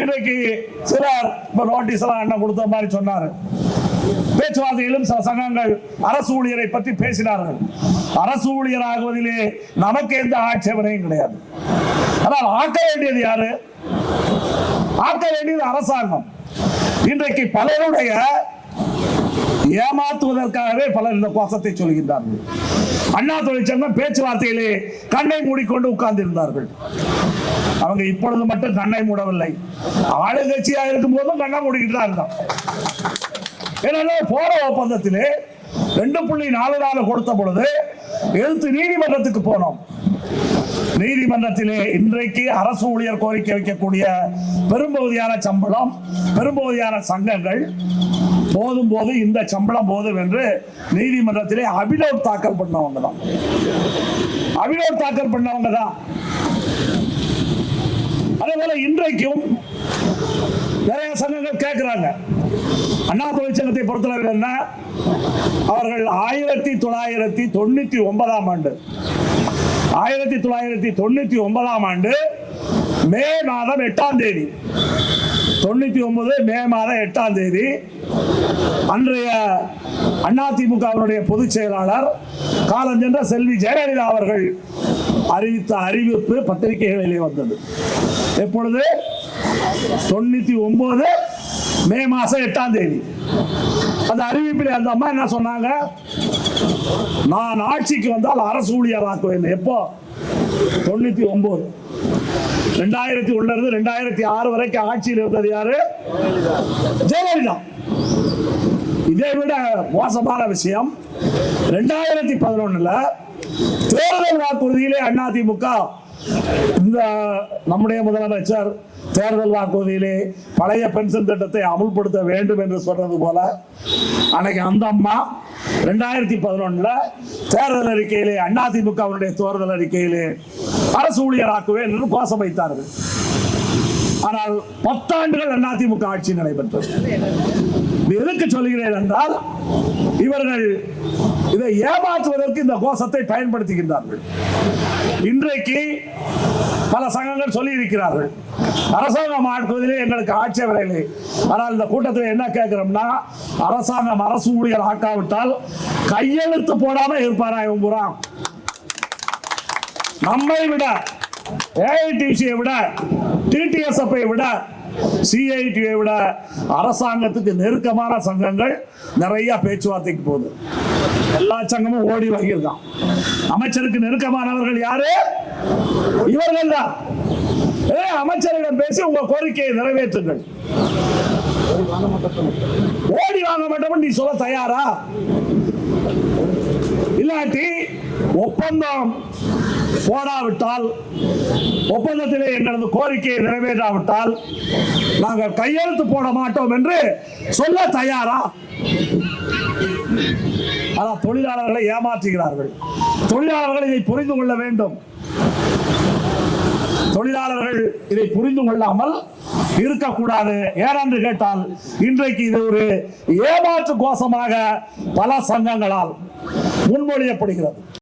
இன்றைக்கு சிலர் இப்போ நோட்டீஸ் எல்லாம் அண்ணன் கொடுத்த மாதிரி சொன்னாரு. பேச்சுவார்த்தையிலும் சில சங்கங்கள் அரசு ஊழியரை பற்றி பேசினார்கள். அரசு ஊழியர் ஆகுவதிலே நமக்கு எந்த ஆட்சேபனையும் கிடையாது. ஆனால் ஆக்க வேண்டியது யாரு? ஆக்க வேண்டியது அரசாங்கம். இன்றைக்கு பலருடைய ஏமாத்துவதற்காகவே பலர் இந்த கோஷத்தை சொல்கின்றார்கள். அண்ணா தொழிற்சங்கம் பேச்சுவார்த்தையிலே கண்ணை மூடிக்கொண்டு உட்கார்ந்திருந்தார்கள். அவங்க இப்பொழுது மட்டும் கண்ணை மூடவில்லை. ஆளுங்கட்சியா இருக்கும் போதும் கண்ணை மூடிக்கிட்டு தான் இருந்தோம் ஏன்னா போற ஒப்பந்தத்திலே ரெண்டு புள்ளி நாலு நாலு கொடுத்த பொழுது எழுத்து நீதிமன்றத்துக்கு போனோம். நீதிமன்றத்திலே இன்றைக்கு அரசு ஊழியர் கோரிக்கை வைக்கக்கூடிய பெரும்பகுதியான சம்பளம் பெரும்பகுதியான சங்கங்கள் போதும் போது இந்த சம்பளம் போதும் என்று நீதிமன்றத்திலே அபிலோட் தாக்கல் பண்ணவங்க தான். அபிலோட் தாக்கல் பண்ணவங்க தான். அதனால இன்றைக்கும் நிறைய சங்கங்கள் கேட்கிறாங்க அண்ணா தொழிற்சங்கத்தை பொறுத்தளவில் என்ன? அவர்கள் ஆயிரத்தி தொள்ளாயிரத்தி தொண்ணூத்தி ஒன்பதாம் ஆண்டு ஆயிரத்தி தொள்ளாயிரத்தி தொண்ணூத்தி ஒன்பதாம் ஆண்டு மே மாதம் எட்டாம் தேதி தொண்ணூத்தி ஒன்பது மே மாதம் எட்டாம் தேதி அன்றைய அதிமுகவினுடைய பொதுச் செயலாளர் காலஞ்சென்ற செல்வி ஜெயலலிதா அவர்கள் அறிவித்த அறிவிப்பு பத்திரிகைகளிலே வந்தது. எப்பொழுது? தொண்ணூத்தி ஒன்பது மே மாசம் எட்டாம் தேதி. அந்த அறிவிப்பில் அந்த அம்மா என்ன சொன்னாங்க? நான் ஆட்சிக்கு வந்தால் அரசு ஊழியர் ஆக்குவேன் எப்போ? தொண்ணூத்தி ஒன்பது. ரெண்டாயிரத்தி ஒண்ணுல இருந்து ரெண்டாயிரத்தி ஆறு வரைக்கும் ஆட்சியில் இருந்தது யாரு? ஜெயலலிதா. இதை விட மோசமான விஷயம் ரெண்டாயிரத்தி பதினொன்னுல தேர்தல் வாக்குறுதியிலே அதிமுக இந்த நம்முடைய முதலமைச்சர் தேர்தல் வாக்குறுதியிலே பழைய பென்ஷன் திட்டத்தை அமுல்படுத்த வேண்டும் என்று சொன்னது போல அன்னைக்கு அந்த அம்மா ரெண்டாயிரத்தி பதினொன்னுல தேர்தல் அறிக்கையிலே அதிமுகவினுடைய தேர்தல் அறிக்கையிலே அரசு ஊழியராக்குவேன் என்று கோஷம் வைத்தார்கள். ஆனால் பத்தாண்டுகள் அதிமுக ஆட்சி நடைபெற்றது. எதுக்கு சொல்கிறேன் என்றால் இவர்கள் இதை ஏமாற்றுவதற்கு இந்த கோஷத்தை பயன்படுத்துகின்றார்கள். இன்றைக்கு பல சங்கங்கள் சொல்லி இருக்கிறார்கள் அரசாங்கம் ஆட்குவதிலே எங்களுக்கு ஆட்சேபனை ஆனால் இந்த கூட்டத்தில் என்ன கேட்கிறோம்னா அரசாங்கம் அரசு ஊழியர் ஆக்காவிட்டால் கையெழுத்து போடாம இருப்பாரா இவன் புறா நம்மை விட ஏஐடிசியை விட டிடிஎஸ் விட சிஐடியை விட அரசாங்கத்துக்கு நெருக்கமான சங்கங்கள் நிறைய பேச்சுவார்த்தைக்கு போகுது. எல்லா சங்கமும் ஓடி வாங்கியிருக்கான். அமைச்சருக்கு நெருக்கமானவர்கள் யாரு? இவர்கள் தான் ஏ அமைச்சரிடம் பேசி உங்க கோரிக்கையை நிறைவேற்றுங்கள். ஓடி வாங்க மாட்டோம் நீ சொல்ல தயாரா? இல்லாட்டி ஒப்பந்தம் போடாவிட்டால் ஒப்பந்தத்திலே எங்களது கோரிக்கையை நிறைவேற்றாவிட்டால் நாங்கள் கையெழுத்து போட மாட்டோம் என்று சொல்ல தயாரா? ஆனால் தொழிலாளர்களை ஏமாற்றுகிறார்கள். தொழிலாளர்கள் இதை புரிந்து கொள்ள வேண்டும். தொழிலாளர்கள் இதை புரிந்து கொள்ளாமல் இருக்கக்கூடாது. ஏனென்று கேட்டால் இன்றைக்கு இது ஒரு ஏமாற்று கோஷமாக பல சங்கங்களால் முன்மொழியப்படுகிறது.